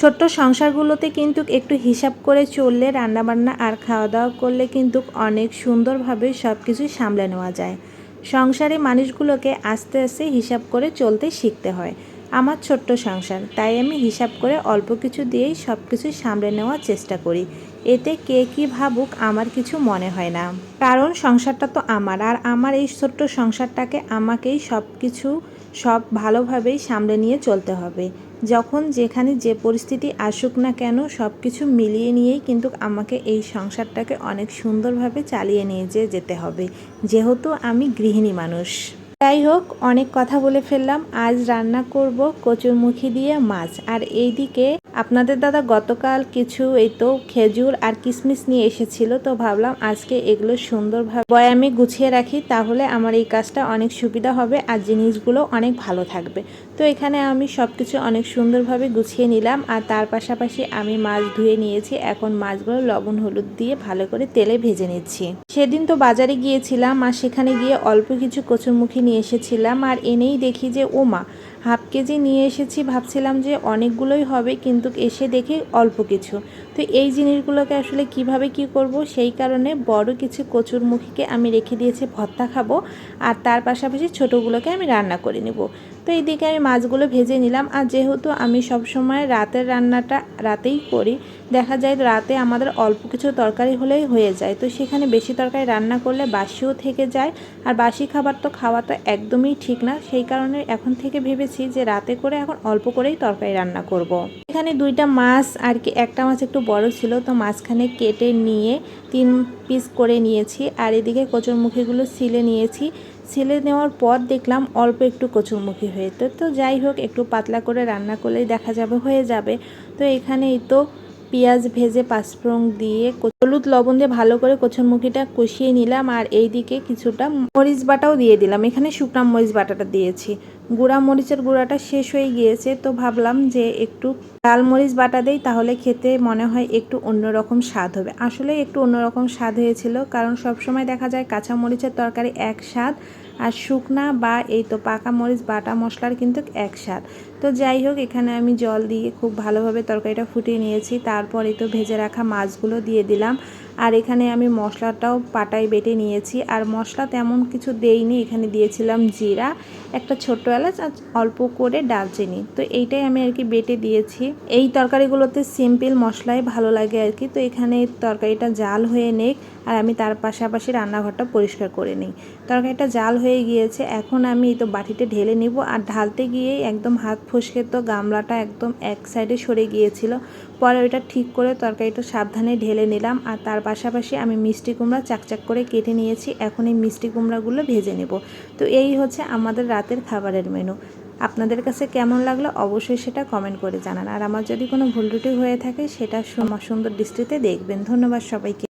ছোট্ট সংসারগুলোতে কিন্তু একটু হিসাব করে চললে, রান্নাবান্না আর খাওয়া দাওয়া করলে কিন্তু অনেক সুন্দরভাবে সব কিছুই সামলে নেওয়া যায়। সংসারে মানুষগুলোকে আস্তে আস্তে হিসাব করে চলতে শিখতে হয়। আমার ছোট্ট সংসার, তাই আমি হিসাব করে অল্প কিছু দিয়েই সব কিছু সামলে নেওয়ার চেষ্টা করি। এতে কে কী ভাবুক আমার কিছু মনে হয় না। কারণ সংসারটা তো আমার, আর আমার এই ছোট্ট সংসারটাকে আমাকেই সব কিছু সব ভালোভাবেই সামলে নিয়ে চলতে হবে। যখন যেখানে যে পরিস্থিতি আসুক না কেন সব কিছু মিলিয়ে নিয়েই কিন্তু আমাকে এই সংসারটাকে অনেক সুন্দরভাবে চালিয়ে নিয়ে যেতে হবে। যেহেতু আমি গৃহিণী মানুষ। যাই হোক, অনেক কথা বলে ফেললাম। আজ রান্না করব কচুরমুখী দিয়ে মাছ। আর এইদিকে আপনাদের দাদা গতকাল কিছু এই তো খেজুর আর কিশমিশ নিয়ে এসেছিল, তো ভাবলাম আজকে এগুলো সুন্দরভাবে বয়ামে গুছিয়ে রাখি, তাহলে আমার এই কাজটা অনেক সুবিধা হবে আর জিনিসগুলো অনেক ভালো থাকবে। তো এখানে আমি সব কিছু অনেক সুন্দরভাবে গুছিয়ে নিলাম আর তার পাশাপাশি আমি মাছ ধুয়ে নিয়েছি, এখন মাছগুলো লবণ হলুদ দিয়ে ভালো করে তেলে ভেজে নিচ্ছি। সেদিন তো বাজারে গিয়েছিলাম আর সেখানে গিয়ে অল্প কিছু কচুরমুখী নিয়ে এসেছিলাম আর এনেই দেখি যে, ও মা, হাফ কেজি নিয়ে এসেছি, ভাবছিলাম যে অনেকগুলোই হবে কিন্তু এসে দেখি অল্প কিছু। তো এই জিনিসগুলোকে আসলে কীভাবে কি করব? সেই কারণে বড় কিছু কচুরমুখীকে আমি রেখে দিয়েছি, ভর্তা খাব আর তার পাশাপাশি ছোটোগুলোকে আমি রান্না করে নেব। তো এইদিকে আমি মাছগুলো ভেজে নিলাম। আর যেহেতু আমি সব সময় রাতের রান্নাটা রাতেই করি, দেখা যায় রাতে আমাদের অল্প কিছু তরকারি হলেই হয়ে যায়। তো সেখানে বেশি তরকারি রান্না করলে বাসিও থেকে যায়। আর বাসি খাবার তো খাওয়া তো একদমই ঠিক না। সেই কারণে এখন থেকে ভেবেছি যে রাতে করে এখন অল্প করেই তরকারি রান্না করব। এখানে দুইটা মাছ আর কি, একটা মাছ একটু বড় ছিল, তো মাছখানে কেটে নিয়ে তিন পিস করে নিয়েছি। আর এদিকে কচুরমুখীগুলো সিলে নিয়েছি। ছিলে নেওয়ার পর দেখলাম অল্প একটু কচুরমুখী হয়ে তো তো যাই হোক, একটু পাতলা করে রান্না করলেই দেখা যাবে, হয়ে যাবে। তো এখানেই তো পেঁয়াজ ভেজে পাঁচফোড়ন দিয়ে হলুদ লবণ দিয়ে ভালো করে কচুরমুখিটা কষিয়ে নিলাম। আর এইদিকে কিছুটা মরিচ বাটাও দিয়ে দিলাম। এখানে শুকনা মরিচ বাটাটা দিয়েছি। গুঁড়া মরিচের গুঁড়াটা শেষ হয়ে গিয়েছে, তো ভাবলাম যে একটু লাল মরিচ বাটা দেই, তাহলে খেতে মনে হয় একটু অন্যরকম স্বাদ হবে। আসলে একটু অন্যরকম স্বাদ হয়েছিল, কারণ সবসময় দেখা যায় কাঁচা মরিচের তরকারি এক স্বাদ আর শুকনা বা এই তো পাকা মরিচ বাটা মশলার কিন্তু এক স্বাদ। তো যাই হোক, এখানে আমি জল দিয়ে খুব ভালোভাবে তরকারিটা ফুটিয়ে নিয়েছি, তারপরে তো ভেজে রাখা মাছগুলো দিয়ে দিলাম। আর এখানে আমি মশলাটাও পাটায় বেটে নিয়েছি। আর মশলা তেমন কিছু দেইনি, এখানে দিয়েছিলাম জিরা, একটা ছোট্ট এলাচ আর অল্প করে ডালচিনি তো এইটাই আমি আর কি বেটে দিয়েছি। এই তরকারিগুলোতে সিম্পল মশলাই ভালো লাগে আর কি। তো এখানে তরকারিটা জাল হয়ে নেক আর আমি তার পাশাপাশি রান্নাঘরটা পরিষ্কার করে নিই। তরকারিটা জাল হয়ে গিয়েছে, এখন আমি তো বাটিতে ঢেলে নিব। আর ঢালতে গিয়েই একদম হাত ফসকে তো গামলাটা একদম এক সাইডে সরে গিয়েছিল। পরে ওইটা ঠিক করে তরকারিটা সাবধানে ঢেলে নিলাম। আর তার পাশাপাশি আমি মিষ্টি কুমড়া চাকচাক করে কেটে নিয়েছি, এখন এই মিষ্টি কুমড়াগুলো ভেজে নেব। তো এই হচ্ছে আমাদের রাতের খাবারের মেনু আপনাদের কাছে কেমন লাগল অবশ্যই সেটা কমেন্ট করে জানান। আর আমার যদি কোনো ভুল ত্রুটি হয়ে থাকে, সেটা সুন্দর দৃষ্টিতে দেখবেন। ধন্যবাদ সবাইকে।